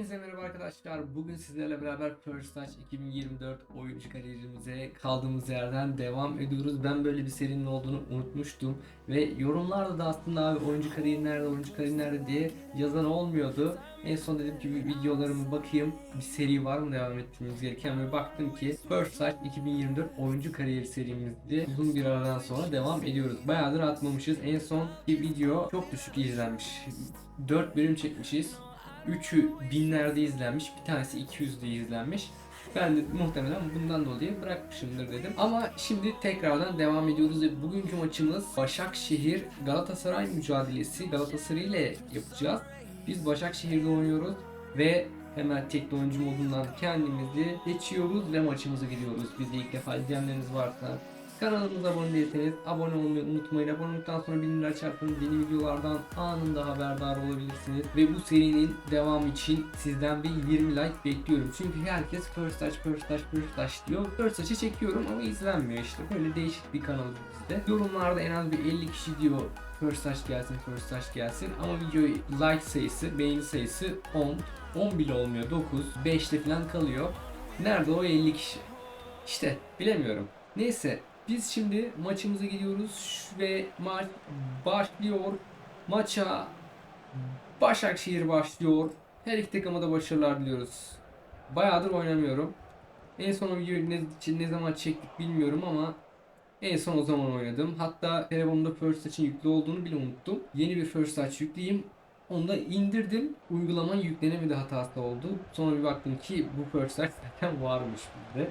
Hepinize merhaba arkadaşlar. Bugün sizlerle beraber First Touch 2024 oyuncu kariyerimize kaldığımız yerden devam ediyoruz. Ben böyle bir serinin olduğunu unutmuştum ve yorumlarda da aslında abi oyuncu kariyeri nerede, oyuncu kariyeri nerede diye yazan olmuyordu. En son dedim ki bir videolarıma bakayım bir seri var mı devam ettirmemiz gereken ve baktım ki First Touch 2024 oyuncu kariyeri serimizdi. Uzun bir aradan sonra devam ediyoruz. Bayağıdır atmamışız. En son bir video çok düşük izlenmiş. 4 bölüm çekmişiz. Üçü binlerde izlenmiş, bir tanesi 200'de izlenmiş. Ben de muhtemelen bundan dolayı bırakmışımdır dedim. Ama şimdi tekrardan devam ediyoruz bugünkü maçımız Başakşehir Galatasaray mücadelesi Galatasaray ile yapacağız. Biz Başakşehir'de oynuyoruz ve hemen oyuncu modundan kendimizi geçiyoruz ve maçımıza gidiyoruz. Bizi ilk defa izleyenleriniz varsa Kanalımıza abone değilseniz abone olmayı unutmayın. Abone olduktan sonra bildirimleri açarsanız yeni videolardan anında haberdar olabilirsiniz. Ve bu serinin devamı için sizden bir 20 like bekliyorum. Çünkü herkes First Touch, First Touch, First Touch diyor. First Touch'ı çekiyorum ama izlenmiyor işte. Böyle değişik bir kanal bizde. Yorumlarda en az bir 50 kişi diyor First Touch gelsin, First Touch gelsin. Ama videoyu like sayısı, beğeni sayısı 10. 10 bile olmuyor 9, 5'te falan kalıyor. Nerede o 50 kişi? İşte bilemiyorum. Neyse biz şimdi maçımıza gidiyoruz ve maç başlıyor. Maça Başakşehir başlıyor. Her iki takıma da başarılar diliyoruz. Bayağıdır oynamıyorum. En son o videoyu ne, ne zaman çektik bilmiyorum ama en son o zaman oynadım. Hatta telefonumda First Touch'ın yüklü olduğunu bile unuttum. Yeni bir First Touch yükleyeyim. Onu da indirdim. Uygulaman yüklenemedi hatası oldu. Sonra bir baktım ki bu First Touch zaten varmış bizde.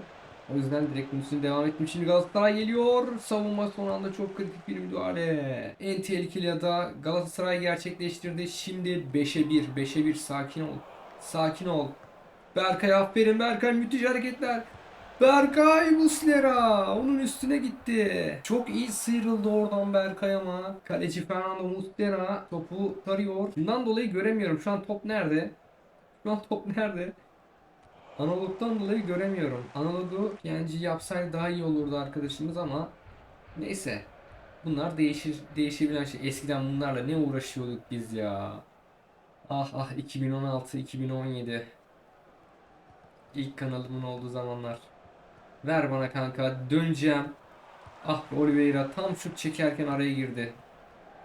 O yüzden direkt üstüne devam ettim. Şimdi Galatasaray geliyor. Savunma son anda çok kritik bir müdahale. En tehlikeli ya da Galatasaray gerçekleştirdi. Şimdi 5'e 1. 5'e 1 sakin ol. Sakin ol. Berkay aferin Berkay müthiş hareketler. Berkay Muslera onun üstüne gitti. Çok iyi sıyrıldı oradan Berkay ama. Kaleci Fernando Muslera topu tarıyor. Bundan dolayı göremiyorum. Şu an top nerede? Şu an top nerede? Analogdan dolayı göremiyorum. Analogu PNG yapsaydı daha iyi olurdu arkadaşımız ama neyse. Bunlar değişir değişebilen şey. Eskiden bunlarla ne uğraşıyorduk biz ya. Ah ah 2016 2017. İlk kanalımın olduğu zamanlar. Ver bana kanka döneceğim. Ah Oliveira tam şut çekerken araya girdi.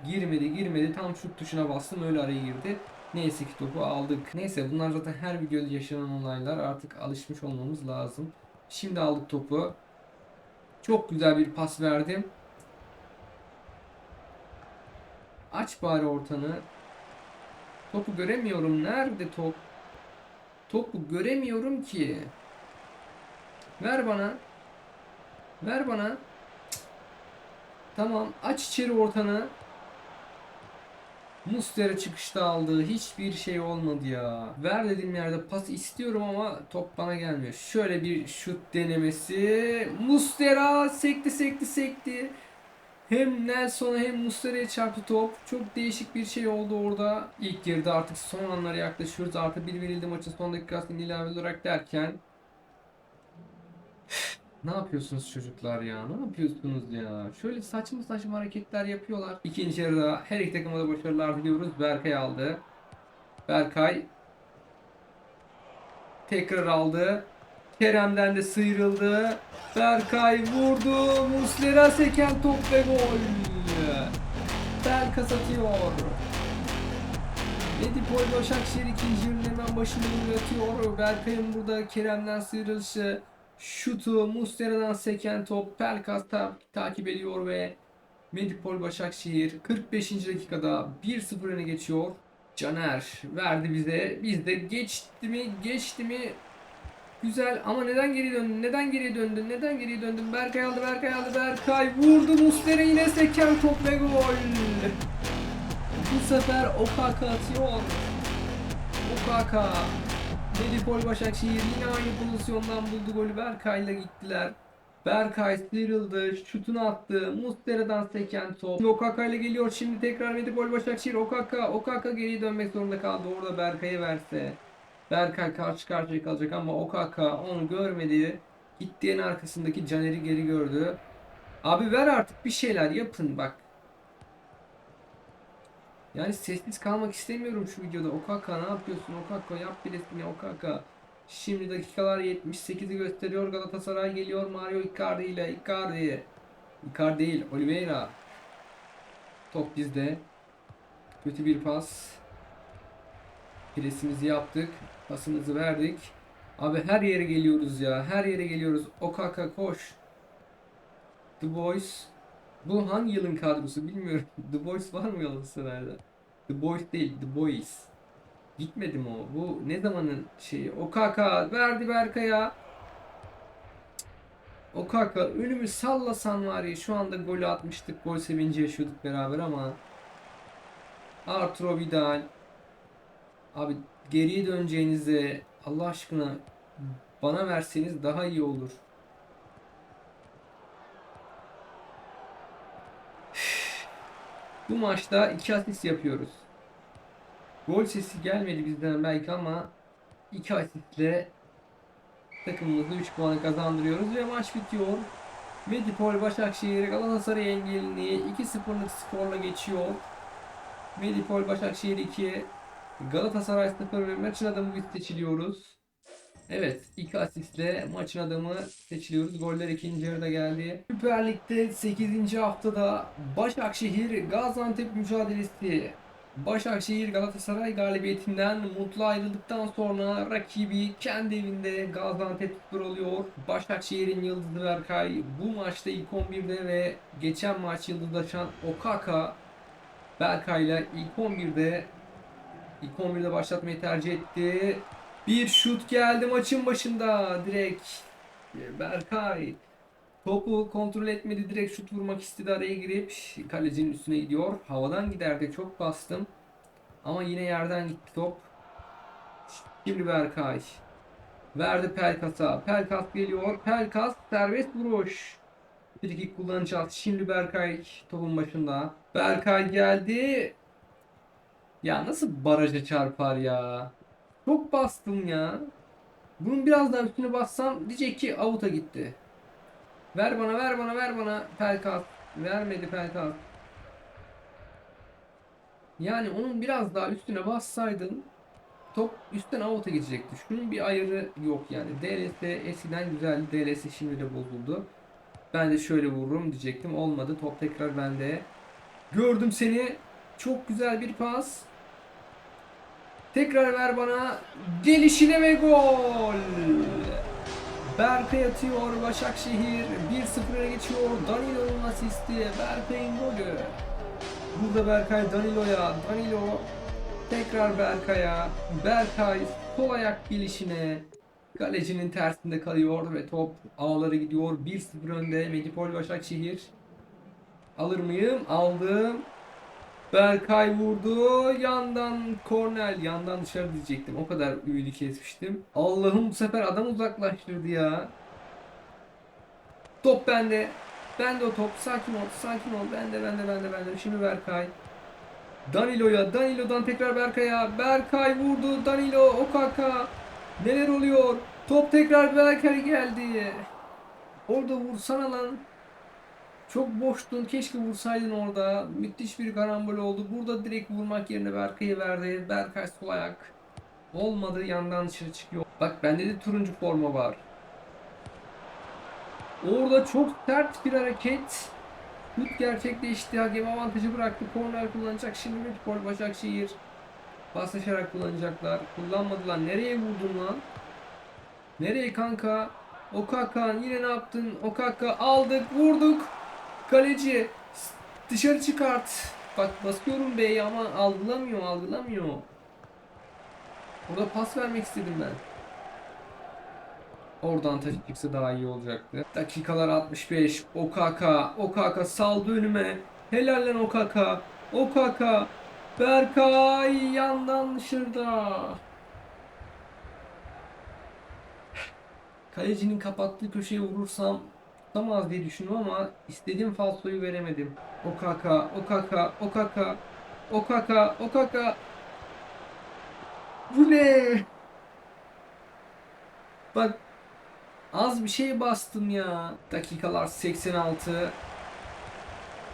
Girmedi girmedi tam şut tuşuna bastım öyle araya girdi. Neyse ki topu aldık. Neyse bunlar zaten her videoda yaşanan olaylar. Artık alışmış olmamız lazım. Şimdi aldık topu. Çok güzel bir pas verdim. Aç bari ortanı. Topu göremiyorum. Nerede top? Topu göremiyorum ki. Ver bana. Ver bana. Tamam. Aç içeri ortanı. Muslera çıkışta aldığı hiçbir şey olmadı ya. Ver dediğim yerde pas istiyorum ama top bana gelmiyor. Şöyle bir şut denemesi. Muslera sekti sekti sekti. Hem Nelson'a hem Muslera'ya çarptı top. Çok değişik bir şey oldu orada. İlk yarıda artık son anlara yaklaşıyoruz. Artı bir verildi maçın son dakikasında ilave olarak derken ne yapıyorsunuz çocuklar ya? Ne yapıyorsunuz ya? Şöyle saçma saçma hareketler yapıyorlar. İkinci yarıda her iki takıma da başarılar diliyoruz. Berkay aldı. Berkay tekrar aldı. Kerem'den de sıyrıldı. Berkay vurdu. Muslera seken top ve gol. Belkas atıyor. Medipol Başakşehir ikinci yarının hemen başında atıyor. Berkay'ın burada Kerem'den sıyrılışı. Şutu Muslera'dan seken top Pelkas ta- takip ediyor ve Medipol Başakşehir 45. dakikada 1-0 öne geçiyor. Caner verdi bize. Biz de geçti mi geçti mi Güzel ama neden geri döndün? Neden geri döndün? Neden geri döndün? Berkay aldı, Berkay aldı, Berkay vurdu Muslera yine seken top ve gol. Bu sefer Okaka atıyor. Okaka. Medipol Başakşehir yine aynı pozisyondan buldu golü. Berkay'la gittiler. Berkay sıyrıldı, şutunu attı. Muslera'dan seken top. Okaka ile geliyor. Şimdi tekrar Medipol Başakşehir. Okaka, Okaka geri dönmek zorunda kaldı. Orada Berkay'a verse. Berkay karşı karşıya kalacak ama Okaka onu görmedi. Gittiğin arkasındaki Caner'i geri gördü. Abi ver artık bir şeyler yapın bak. Yani sessiz kalmak istemiyorum şu videoda. Okaka ne yapıyorsun? Okaka yap birisini Okaka. Şimdi dakikalar 78'i gösteriyor. Galatasaray geliyor Mario Icardi ile. Icardi. Icardi değil, Oliveira. Top bizde. Kötü bir pas. Presimizi yaptık. Pasımızı verdik. Abi her yere geliyoruz ya. Her yere geliyoruz. Okaka koş. The Boys. Bu hangi yılın kadrosu bilmiyorum. The Boys var mı Galatasaray'da? The Boys değil, The Boys. Gitmedi mi o? Bu ne zamanın şeyi? Okaka verdi Berkay'a. Okaka önümü sallasan var ya şu anda golü atmıştık. Gol sevinci yaşıyorduk beraber ama Arturo Vidal Abi geriye döneceğinize Allah aşkına bana verseniz daha iyi olur. Bu maçta iki asist yapıyoruz. Gol sesi gelmedi bizden belki ama iki asistle takımımızı 3 puanı kazandırıyoruz ve maç bitiyor. Medipol Başakşehir Galatasaray engelini 2-0'lık skorla geçiyor. Medipol Başakşehir 2 Galatasaray 0 ve maçın adamı biz seçiliyoruz. Evet, iki asistle maçın adamı seçiliyoruz. Goller ikinci yarıda geldi. Süper Lig'de 8. haftada Başakşehir Gaziantep mücadelesi. Başakşehir Galatasaray galibiyetinden mutlu ayrıldıktan sonra rakibi kendi evinde Gaziantep Spor oluyor. Başakşehir'in yıldızı Berkay bu maçta ilk 11'de ve geçen maç yıldızlaşan Okaka Berkay'la ilk 11'de ilk 11'de başlatmayı tercih etti. Bir şut geldi maçın başında direkt Berkay topu kontrol etmedi direkt şut vurmak istedi araya girip kalecinin üstüne gidiyor. Havadan giderdi çok bastım ama yine yerden gitti top. Şimdi Berkay verdi Pelkas'a. Pelkas geliyor. Pelkas serbest vuruş. Frikik kullanacağız. Şimdi Berkay topun başında. Berkay geldi. Ya nasıl baraja çarpar ya? Çok bastım ya. Bunun biraz daha üstüne bassam diyecek ki avuta gitti. Ver bana ver bana ver bana Pelkas. Vermedi Pelkas. Yani onun biraz daha üstüne bassaydın top üstten avuta gidecekti. Şunun bir ayarı yok yani. DLS eskiden güzeldi. DLS şimdi de bozuldu. Ben de şöyle vururum diyecektim. Olmadı. Top tekrar bende. Gördüm seni. Çok güzel bir pas. Tekrar ver bana. Gelişine ve gol. Berkay atıyor Başakşehir 1-0'a geçiyor. Danilo'nun asisti. Berkay'ın golü. Burada Berkay Danilo'ya. Danilo tekrar Berkay'a. Berkay sol ayak gelişine. Kalecinin tersinde kalıyor ve top ağlara gidiyor. 1-0 önde Medipol Başakşehir. Alır mıyım? Aldım. Berkay vurdu. Yandan kornel. Yandan dışarı diyecektim. O kadar ümidi kesmiştim. Allah'ım bu sefer adam uzaklaştırdı ya. Top bende. Bende o top. Sakin ol. Sakin ol. Bende bende bende bende. Şimdi Berkay. Danilo'ya. Danilo'dan tekrar Berkay'a. Berkay vurdu. Danilo. Okaka. Neler oluyor? Top tekrar Berkay geldi. Orada vursana lan. Çok boştun. Keşke vursaydın orada. Müthiş bir karambol oldu. Burada direkt vurmak yerine Berkay'a verdi. Berkay sol ayak. Olmadı. Yandan dışarı çıkıyor. Bak bende de turuncu forma var. Orada çok sert bir hareket. Şut gerçekleşti. Hakem avantajı bıraktı. Korner kullanacak. Şimdi Metropol Başakşehir. Paslaşarak kullanacaklar. Kullanmadılar. Nereye vurdun lan? Nereye kanka? Okaka yine ne yaptın? Okaka aldık vurduk. Kaleci dışarı çıkart. Bak basıyorum B'yi ama algılamıyor algılamıyor. Orada pas vermek istedim ben. Oradan taşı çıksa daha iyi olacaktı. Dakikalar 65. Okaka. Okaka saldı önüme. Helal lan Okaka. Okaka. Berkay yandan dışarıda. Kalecinin kapattığı köşeye vurursam tutamaz diye düşündüm ama istediğim falsoyu veremedim. Okaka, Okaka, Okaka, Okaka, Okaka. Bu ne? Bak az bir şey bastım ya. Dakikalar 86.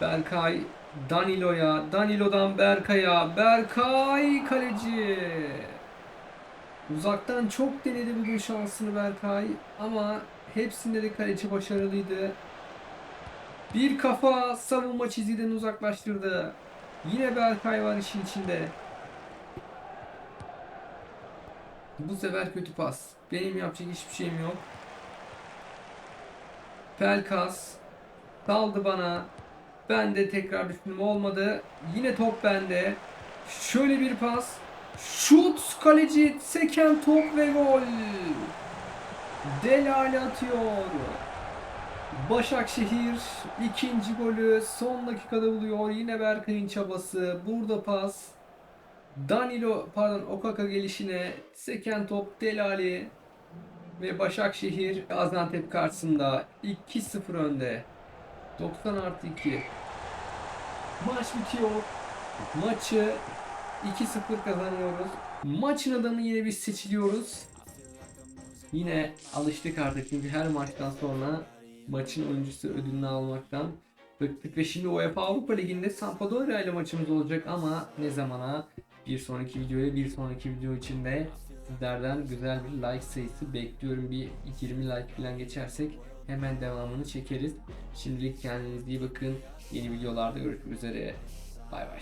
Berkay Danilo'ya, Danilo'dan Berkay'a, Berkay kaleci. Uzaktan çok denedi bugün şansını Berkay ama hepsinde de kaleci başarılıydı. Bir kafa savunma çizgiden uzaklaştırdı. Yine Berkay var işin içinde. Bu sefer kötü pas. Benim yapacak hiçbir şeyim yok. Pelkas kaldı bana. Ben de tekrar düşündüm olmadı. Yine top bende. Şöyle bir pas. Şut kaleci seken top ve gol. Delali atıyor. Başakşehir ikinci golü son dakikada buluyor. Yine Berkay'ın çabası. Burada pas. Danilo pardon Okaka gelişine seken top Delali ve Başakşehir Gaziantep karşısında 2-0 önde. 90 artı 2. Maç bitiyor. Maçı 2-0 kazanıyoruz. Maçın adamı yine biz seçiliyoruz. Yine alıştık artık çünkü her maçtan sonra maçın oyuncusu ödülünü almaktan bıktık ve şimdi UEFA Avrupa Ligi'nde Sampdoria ile maçımız olacak ama ne zamana bir sonraki videoya bir sonraki video için de sizlerden güzel bir like sayısı bekliyorum bir 20 like falan geçersek hemen devamını çekeriz. Şimdilik kendinize iyi bakın. Yeni videolarda görüşmek üzere. Bay bay.